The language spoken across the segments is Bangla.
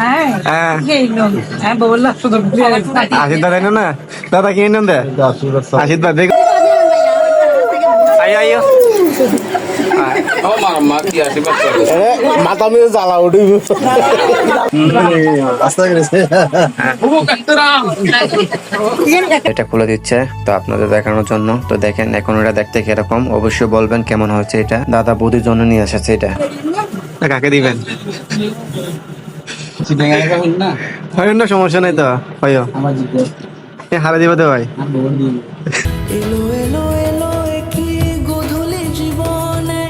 হ্যাঁ হ্যাঁ। হ্যাঁ দে আশিস দেখ মাথা মেয়ে জ্বালা উঠিব। এটা খুলে দিচ্ছে তো আপনাদের দেখানোর জন্য। তো দেখেন এখন এটা দেখতে কীরকম? অবশ্যই বলবেন কেমন হয়েছে এটা। দাদা বৌদির জন্য নিয়ে এসেছে এটা। কাকে দিবেন? হয় না সমস্যা নাই তো। হয়। হারে দিবে তো ভাই। এলো এলো এলো কি গোধূলি জীবনে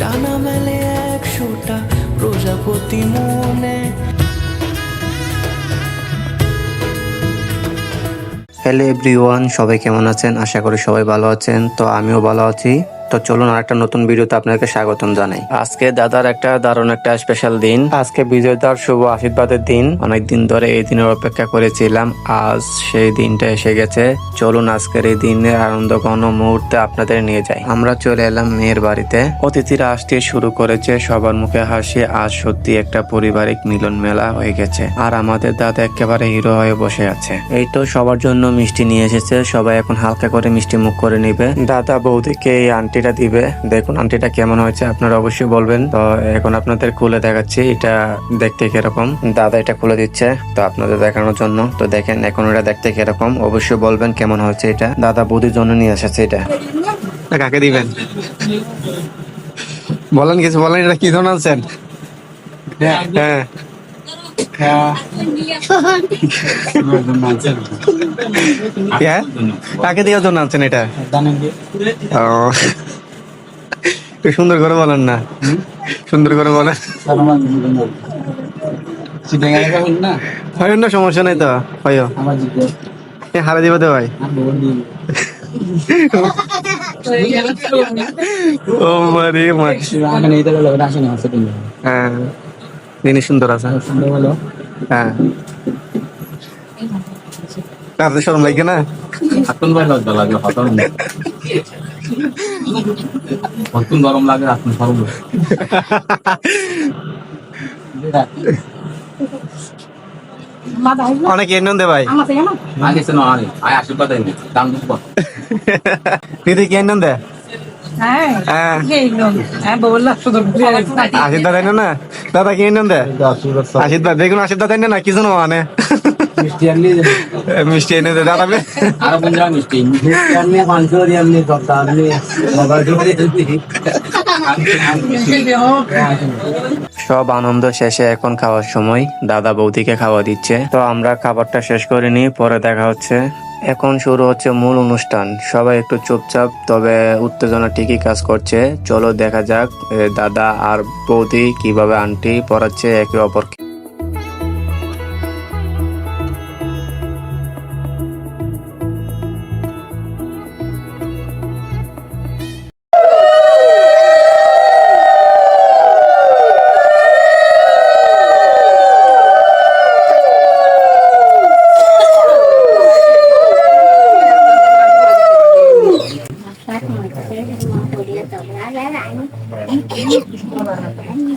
ডানা মেলে একশোটা প্রজাপতি মনে। হ্যালো এভরিওয়ান সবাই কেমন আছেন? আশা করি সবাই ভালো আছেন। তো আমিও ভালো আছি। তো চলুন আরেকটা নতুন ভিডিওতে আপনাকে স্বাগতম জানাই। আজকে দাদার একটা দারুণ একটা স্পেশাল দিন। আজকে বিজয়দার শুভ আশীর্বাদের দিন। অনেক দিন ধরে এই দিনের অপেক্ষা করেছিলাম আজ সেই দিনটা এসে গেছে। চলুন আজকের এই দিনের আনন্দ ঘন মুহূর্তে আপনাদের নিয়ে যাই। আমরা চলে এলাম মেয়ের বাড়িতে। অতিথিরা আসতে শুরু করেছে সবার মুখে হাসি আজ সত্যি একটা পারিবারিক মিলন মেলা হয়ে গেছে। আর আমাদের দাদা একেবারে হিরো হয়ে বসে আছে। এই তো সবার জন্য মিষ্টি নিয়ে এসেছে সবাই এখন হালকা করে মিষ্টি মুখ করে নিবে। দাদা বৌদিকে এই আন্টিটা দিবে। দেখুন, আন্টিটা কেমন হয়েছে, আপনারা অবশ্যই বলবেন। তো এখন আপনাদের খুলে দেখাচ্ছি, এটা দেখতে কীরকম। দাদা এটা খুলে দিচ্ছে, তো আপনাদের দেখানোর জন্য। তো দেখেন, এখন এটা দেখতে কীরকম, অবশ্যই বলবেন কেমন হয়েছে এটা। দাদা বৌদির জন্য নিয়ে এসেছে এটা। কাকে দিবেন? বলেন কিছু, বলেন এটা কি ধরনের হ্যাঁ হ্যাঁ। কাকে দিয়ে জন্য আনছেন এটা? ও। সুন্দর করে বলেন না। সুন্দর করে বলেন। হয় না সমস্যা নাই তো। হয়। হারে দিবে তো ভাই। ও মারে মার। হ্যাঁ। জিনিস সুন্দর আছে। হ্যাঁ। তাতে শরম লাগে না? হাতুন ভাই লজ্জা লাগে হতন হতুন গরম লাগে সরম মাথা অনেক এনন দে ভাই। আগে সে না আরে আয় আশীর্বাদ দেন দাম দুঃখ দিদি কি এনন দে হ্যাঁ। হ্যাঁ। হ্যাঁ দাদা না? দাদা কি দাদা দেখুন দাদা না মানে। মিষ্টি এনে দে দাদা সব আনন্দ শেষে এখন খাওয়ার সময় দাদা বৌদিকে খাওয়া দিচ্ছে। তো আমরা খাবারটা শেষ করে নিই পরে দেখা হচ্ছে। এখন শুরু হচ্ছে মূল অনুষ্ঠান। সবাই একটু চুপচাপ, তবে উত্তেজনা ঠিকই কাজ করছে। চলো দেখা যাক দাদা আর বৌদি কীভাবে আন্টি পড়াচ্ছে একে অপরকে। 走不了，来来，你你你。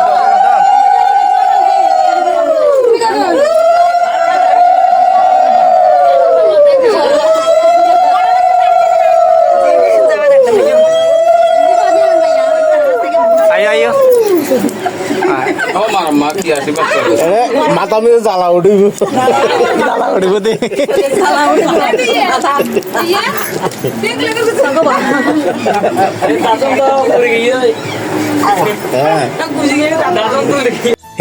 মাথা মেয়ে জ্বালা উঠিব। জ্বালা উঠিব দে।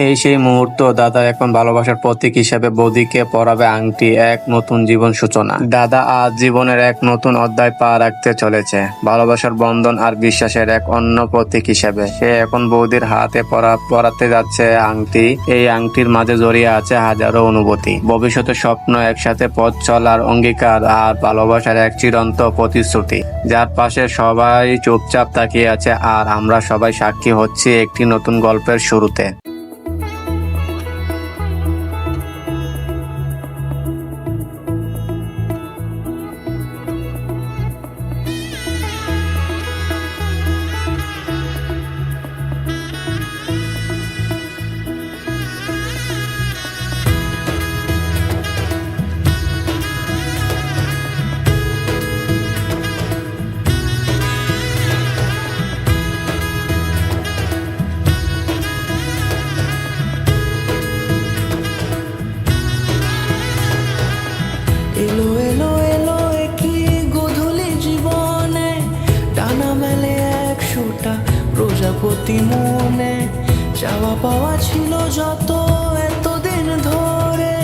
এই সেই মুহূর্ত দাদা এখন ভালোবাসার প্রতীক হিসেবে বৌদিকে পরাবে আংটি, এক নতুন জীবন সূচনা। দাদা আজ জীবনের এক নতুন অধ্যায় পা রাখতে চলেছে। ভালোবাসার বন্ধন আর বিশ্বাসের এক অন্য প্রতীক হিসেবে। সে এখন বৌদির হাতে পরা পরাতে যাচ্ছে আংটি। এই আংটির মাঝে জড়িয়ে আছে হাজারো অনুভূতি। ভবিষ্যতের স্বপ্ন একসাথে পথ চলার অঙ্গীকার আর ভালোবাসার এক চিরন্ত প্রতিশ্রুতি। যার পাশে সবাই চুপচাপ তাকিয়ে আছে আর আমরা সবাই সাক্ষী হচ্ছি একটি নতুন গল্পের শুরুতে। প্রজাপতি মনে চাওয়া পাওয়া ছিল যত এতদিন ধরে।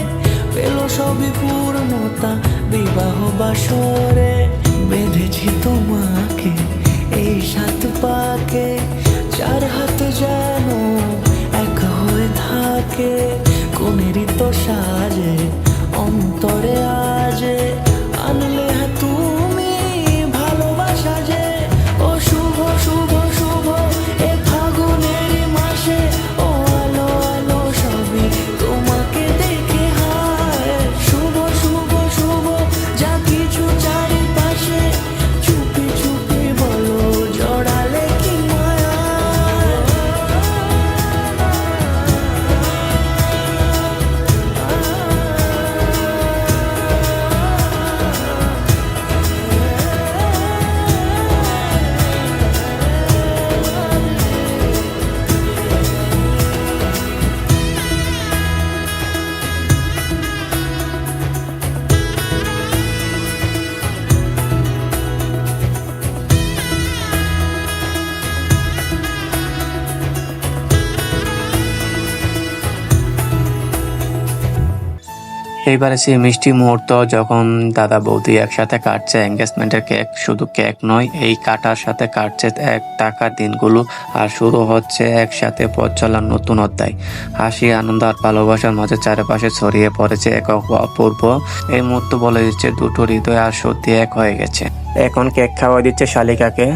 পেল সবই পূর্ণতা, বিবাহ বাসরে বেঁধেছি তোমাকে এইবারে সেই মিষ্টি মুহূর্ত যখন দাদা বৌদি একসাথে কাটছে এঙ্গেজমেন্টের কেক, শুধু কেক নয়, এই কাটার সাথে কাটছে এক টাকার দিনগুলো আর শুরু হচ্ছে একসাথে পথ চলার নতুন অধ্যায়। হাসি, আনন্দ আর ভালোবাসার মাঝে চারপাশে ছড়িয়ে পড়েছে এক অপূর্ব। এই মুহূর্ত বলে দিচ্ছে দুটো হৃদয় আর সত্যি এক হয়ে গেছে। এখন কেক খাওয়া দিচ্ছে শালিকাকে,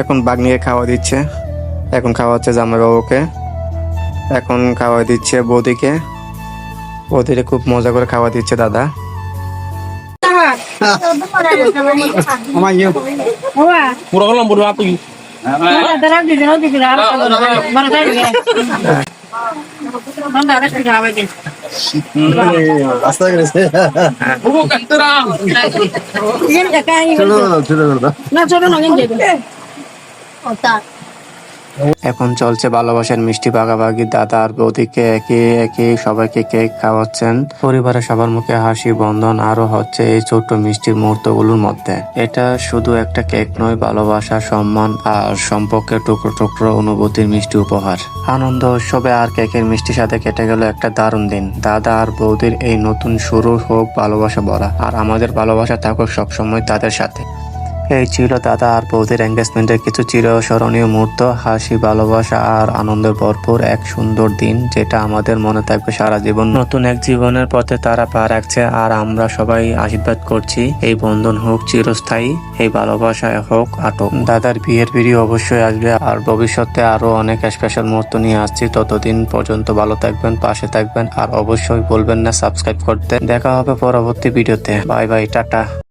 এখন বাগনিকে খাওয়া দিচ্ছে, এখন খাওয়া হচ্ছে জামাইবাবুকে, এখন খাওয়া দিচ্ছে বৌদিকে ওদের খুব মজা করে খাওয়া দিচ্ছে দাদা। পুরো হলাম পুরো আপনি আস্তে গেছে পুরো কান্তরা ছোট দাও। এখন চলছে ভালোবাসার মিষ্টি ভাগাভাগি। দাদা আর বৌদিকে একে একে সবাইকে কেক খাওয়াচ্ছেন। পরিবারের সবার মুখে হাসি, বন্ধন আরও হচ্ছে এই ছোট্ট মিষ্টির মুহূর্তগুলোর মধ্যে। এটা শুধু একটা কেক নয়, ভালোবাসা, সম্মান আর সম্পর্কের টুকরো টুকরো অনুভূতির মিষ্টি উপহার। আনন্দ উৎসবে আর কেকের মিষ্টির সাথে কেটে গেল একটা দারুণ দিন। দাদা আর বৌদির এই নতুন শুরু হোক ভালোবাসা বলা। আর আমাদের ভালোবাসা থাকুক সবসময় তাদের সাথে। এই ছিল দাদা আর বৌদির এঙ্গেজমেন্টের কিছু চিরস্মরণীয় মুহূর্ত। হাসি, ভালোবাসা আর আনন্দের ভরপুর এক সুন্দর দিন, যেটা আমাদের মনে থাকবে সারা জীবন। নতুন এক জীবনের পথে তারা পা রাখছে আর আমরা সবাই আশীর্বাদ করছি। এই বন্ধন হোক চিরস্থায়ী, এই ভালোবাসা হোক আটক। দাদার বিয়ের ভিডিও অবশ্যই আসবে আর ভবিষ্যতে আরও অনেক স্পেশাল মুহূর্ত নিয়ে আসছি। ততদিন পর্যন্ত ভালো থাকবেন, পাশে থাকবেন আর অবশ্যই বলবেন না সাবস্ক্রাইব করতে। দেখা হবে পরবর্তী ভিডিওতে বাই বাই টাটা।